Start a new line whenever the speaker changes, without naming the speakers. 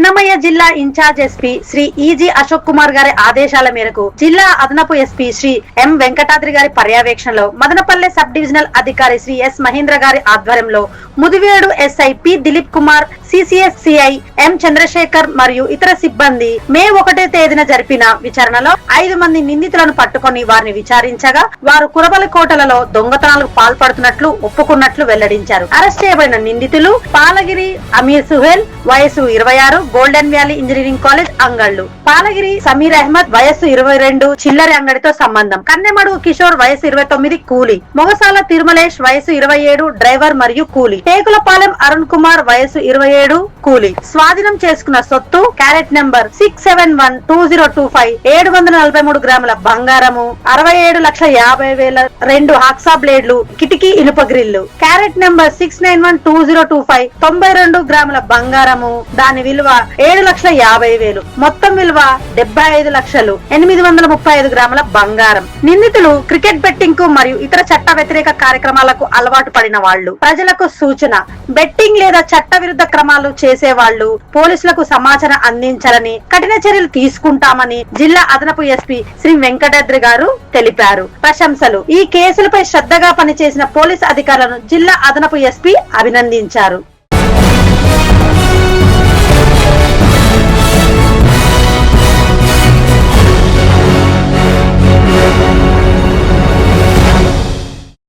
అన్నమయ్య జిల్లా incharge SP Shri E G Ashok Kumar గారి ఆదేశాల మేరకు జిల్లా అదనపు ఎస్పీ శ్రీ ఎం వెంకటాద్రి గారి పర్యవేక్షణలో మదనపల్లె సబ్ డివిజనల్ అధికారి శ్రీ ఎస్ మహేంద్ర గారి ఆధ్వర్యంలో Mudivedu SI P Dilip Kumar CCS CI M Chandrashekar మరియు ఇతర సిబ్బంది మే ఒకటో తేదీన జరిపిన విచారణలో ఐదు మంది నిందితులను పట్టుకొని వారిని విచారించగా వారు కురబలి కోటలలో దొంగతనాలకు పాల్పడుతున్నట్లు ఒప్పుకున్నట్లు వెల్లడించారు. అరెస్ట్ చేయబడిన నిందితులు పాలగిరి అమీర్ సుహేల్ వయసు ఇరవై ఆరు గోల్డెన్ వ్యాలీ ఇంజనీరింగ్ కాలేజ్ అంగళ్ళు. పాలగిరి సమీర్ అహ్మద్ వయస్సు ఇరవై రెండు చిల్లరి అంగడితో సంబంధం. కన్నెమడుగు కిషోర్ వయసు ఇరవై తొమ్మిది కూలి. మొగసాల తిరుమలేష్ వయసు ఇరవై ఏడు డ్రైవర్ మరియు కూలి. టేకులపాలెం అరుణ్ కుమార్ వయసు ఇరవై ఏడు కూలి. స్వాధీనం చేసుకున్న సొత్తు carat number six seven one two zero two five ఏడు వందల నలభై మూడు గ్రాముల బంగారము అరవై ఏడు లక్షల యాభై వేల రెండు హాక్సా బ్లేడ్లు కిటికీ ఇనుప grill. Carat number six nine one two zero two five తొంభై రెండు గ్రాముల బంగారము దాని విలువ ఏడు లక్షల యాభై వేలు. మొత్తం విలువ డెబ్బై ఐదు లక్షలు ఎనిమిది వందల ముప్పై ఐదు గ్రాముల బంగారం. నిందితులు క్రికెట్ బెట్టింగ్కు మరియు ఇతర చట్ట వ్యతిరేక కార్యక్రమాలకు అలవాటు పడిన వాళ్ళు. ప్రజలకు సూచన బెట్టింగ్ లేదా చట్ట విరుద్ధ క్రమాలు చే చేసేవాళ్ళు పోలీసులకు సమాచారం అందించాలని కఠిన చర్యలు తీసుకుంటామని జిల్లా అదనపు ఎస్పీ శ్రీ వెంకటాద్రి గారు తెలిపారు. ప్రశంసలు. ఈ కేసులపై శ్రద్ధగా పనిచేసిన పోలీస్ అధికారులను జిల్లా అదనపు ఎస్పీ అభినందించారు.